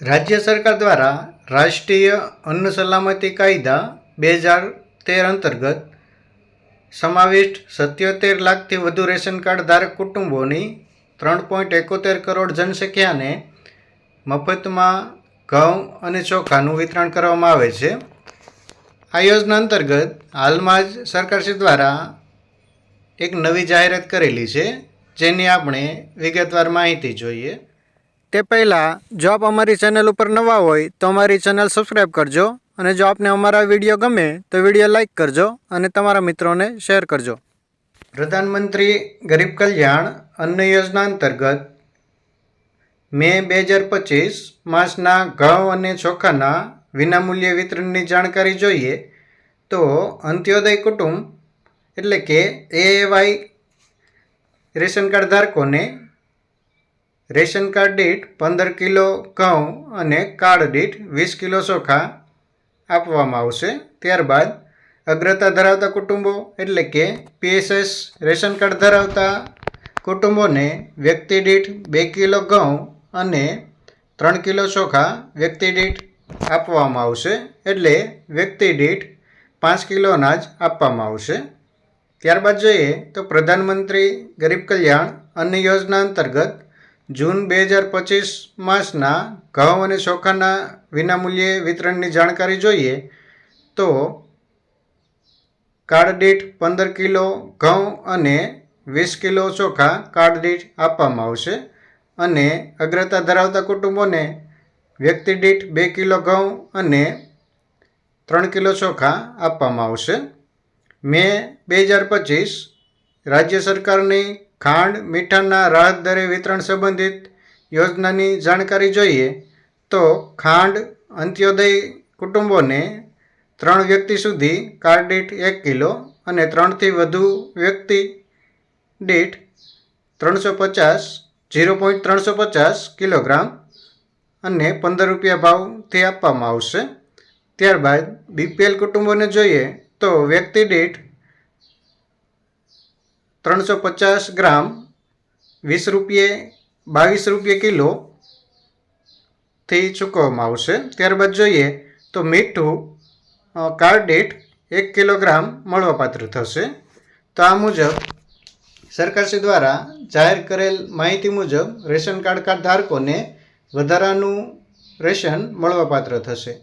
રાજ્ય સરકાર દ્વારા રાષ્ટ્રીય અન્ન સલામતી કાયદા બે હજાર તેર અંતર્ગત સમાવિષ્ટ સત્યોતેર લાખથી વધુ રેશન કાર્ડ ધારક કુટુંબોની ત્રણ પોઈન્ટ એકોતેર કરોડ જનસંખ્યાને મફતમાં ઘઉં અને ચોખાનું વિતરણ કરવામાં આવે છે. આ યોજના અંતર્ગત હાલમાં જ સરકારશ્રી દ્વારા એક નવી જાહેરાત કરેલી છે, જેની આપણે વિગતવાર માહિતી જોઈએ. તે પહેલાં, જો આપ અમારી ચેનલ ઉપર નવા હોય, તો અમારી ચેનલ સબસ્ક્રાઈબ કરજો અને જો આપને અમારા વીડિયો ગમે, તો વીડિયો લાઈક કરજો અને તમારા મિત્રોને શેર કરજો. પ્રધાનમંત્રી ગરીબ કલ્યાણ અન્ન યોજના અંતર્ગત મે બે હજાર પચીસ માસના ઘઉં અને ચોખાના વિનામૂલ્ય વિતરણની જાણકારી જોઈએ, તો અંત્યોદય કુટુંબ એટલે કે એવાય રેશન કાર્ડ ધારકોને રેશન કાર્ડ દીઠ પંદર કિલો ઘઉં અને કાર્ડ દીઠ વીસ કિલો ચોખા આપવામાં આવશે. ત્યારબાદ અગ્રતા ધરાવતા કુટુંબો એટલે કે પીએસએસ રેશન કાર્ડ ધરાવતા કુટુંબોને વ્યક્તિ દીઠ બે કિલો ઘઉં અને ત્રણ કિલો ચોખા વ્યક્તિ દીઠ આપવામાં આવશે. એટલે વ્યક્તિ દીઠ પાંચ કિલો અનાજ આપવામાં આવશે. ત્યારબાદ જોઈએ તો પ્રધાનમંત્રી ગરીબ કલ્યાણ અન્ન યોજના અંતર્ગત જૂન બે હજાર પચીસ માસના ઘઉં અને ચોખાના વિનામૂલ્યે વિતરણની જાણકારી જોઈએ તો કાર્ડ પંદર કિલો ઘઉં અને વીસ કિલો ચોખા કાર્ડ આપવામાં આવશે અને અગ્રતા ધરાવતા કુટુંબોને વ્યક્તિ દીઠ બે કિલો ઘઉં અને ત્રણ કિલો ચોખા આપવામાં આવશે. મે બે હજાર પચીસ રાજ્ય સરકારની ખાંડ, મીઠાના રાહત દરે વિતરણ સંબંધિત યોજનાની જાણકારી જોઈએ તો ખાંડ અંત્યોદય કુટુંબોને ત્રણ વ્યક્તિ સુધી કાર્ડ એક કિલો અને ત્રણથી વધુ વ્યક્તિ દીઠ ત્રણસો પચાસ ઝીરો પોઈન્ટ ત્રણસો પચાસ કિલોગ્રામ અને પંદર રૂપિયા ભાવથી આપવામાં આવશે. ત્યારબાદ બીપીએલ કુટુંબોને જોઈએ તો વ્યક્તિ દીઠ ત્રણસો પચાસ ગ્રામ વીસ રૂપિયે, બાવીસ રૂપિયે કિલો થી ચૂકવવામાં આવશે. ત્યારબાદ જોઈએ તો મીઠું કાર્ડેટ એક કિલોગ્રામ મળવાપાત્ર થશે. તો આ મુજબ સરકારશ્રી દ્વારા જાહેર કરેલ માહિતી મુજબ રેશન કાર્ડ કાર્ડ ધારકોને વધારાનું રેશન મળવાપાત્ર થશે.